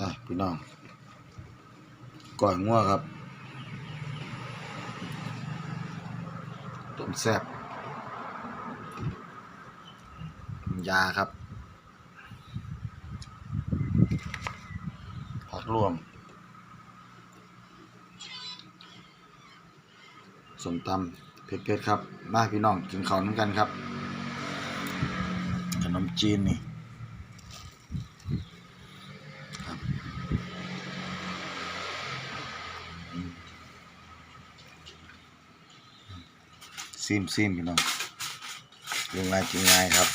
อะพี่น้องก่อยงัวครับต้มแซ่บยาครับ ผักรวมสมตำเผ็ดๆครับมาพี่น้องกินข้าวน้ำกันครับ ขนมจีนนี่ครับอืม ซิมซิมพี่น้องลงง่ายกินง่ายครับ